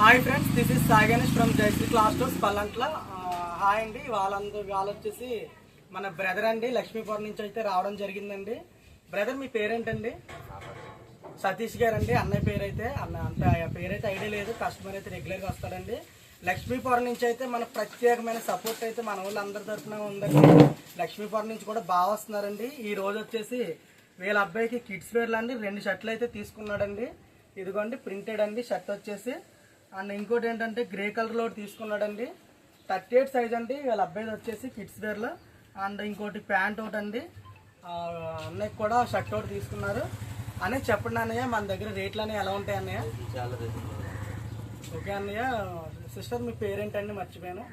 Hi friends this is Saganesh from Jayasri class stores Pallantla. Hi అండి. వాళ్ళందరూ వాళ్ళు వచ్చేసి మన బ్రదర్ అండి లక్ష్మీపురం నుంచి అయితే రావడం జరిగిందండి. బ్రదర్ మీ పేరేంటండి? సతీష్ గారు అండి అన్నయ్య పేరు అయితే అన్న అంత పేరైతే ఐడియా లేదు కస్టమర్ అయితే రెగ్యులర్గా వస్తాడండి. లక్ష్మీపురం నుంచి అయితే మన ప్రత్యేకమైన సపోర్ట్ అయితే మన వాళ్ళు అందరి తరఫున ఉందండి. లక్ష్మీపురం నుంచి కూడా బాగా వస్తున్నారండి. ఈ రోజు వచ్చేసి వీళ్ళ అబ్బాయికి కిడ్స్ వేర్లు అండి. రెండు షర్ట్లు అయితే తీసుకున్నాడండి. ఇదిగోండి ప్రింటెడ్ అండి. షర్ట్ వచ్చేసి అండ్ ఇంకోటి ఏంటంటే గ్రే కలర్లో ఒకటి తీసుకున్నాడండి. థర్టీ ఎయిట్ సైజ్ అండి. వీళ్ళ అబ్బాయిది వచ్చేసి కిడ్స్ వేర్లో అండ్ ఇంకోటి ప్యాంట్ ఒకటి అండి. ఆ, అన్నయ్యకి కూడా షర్ట్ ఒకటి తీసుకున్నారు. అన్నయ్య చెప్పండి అన్నయ్య మన దగ్గర రేట్లు అనేవి ఎలా ఉంటాయి అన్నయ్య? ఓకే అన్నయ్య సిస్టర్ మీ పేరేంటండి మర్చిపోయాను.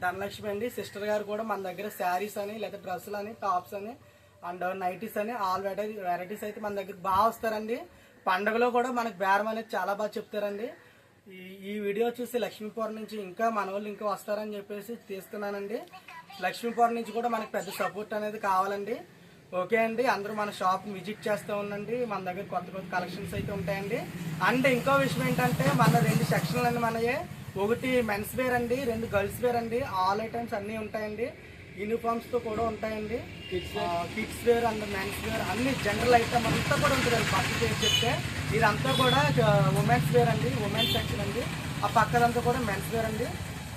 ధనలక్ష్మి అండి. సిస్టర్ గారు కూడా మన దగ్గర శారీస్ అని లేదా డ్రెస్సులు అని టాప్స్ అని అండ్ నైటీస్ అని ఆల్ వెరైటీ వెరైటీస్ అయితే మన దగ్గర బాగా వస్తారండి. పండగలో కూడా మనకు బేరం అనేది చాలా బాగా చెప్తారండి. ఈ ఈ వీడియో చూసి లక్ష్మీపురం నుంచి ఇంకా మన వాళ్ళు ఇంకా వస్తారని చెప్పేసి తీస్తున్నానండి. లక్ష్మీపురం నుంచి కూడా మనకు పెద్ద సపోర్ట్ అనేది కావాలండి. ఓకే అండి అందరూ మన షాప్ విజిట్ చేస్తూ ఉండండి. మన దగ్గర కొత్త కొత్త కలెక్షన్స్ అయితే ఉంటాయండి. అండ్ ఇంకో విషయం ఏంటంటే మన రెండు సెక్షన్లు అండి మనయే. ఒకటి మెన్స్ వేర్ అండి రెండు గర్ల్స్ వేర్ అండి. ఆల్ ఐటమ్స్ అన్నీ ఉంటాయండి. యూనిఫామ్స్తో కూడా ఉంటాయండి. Kids wear and men's wear అన్ని జనరల్ ఐటమ్ అంతా కూడా ఉంటుందండి. పక్క పేరు చెప్తే ఇదంతా కూడా ఉమెన్స్ వేర్ అండి ఉమెన్స్ సెక్షన్ అండి. ఆ పక్కదంతా కూడా మెన్స్ వేర్ అండి.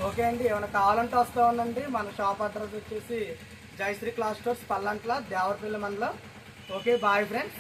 ఓకే అండి ఏమైనా కావాలంటే వస్తూ ఉండండి. మన షాప్ అడ్రస్ వచ్చేసి జయశ్రీ క్లాస్ స్టోర్స్ పల్లంట్ల దేవరపల్లి మండలం. Okay bye friends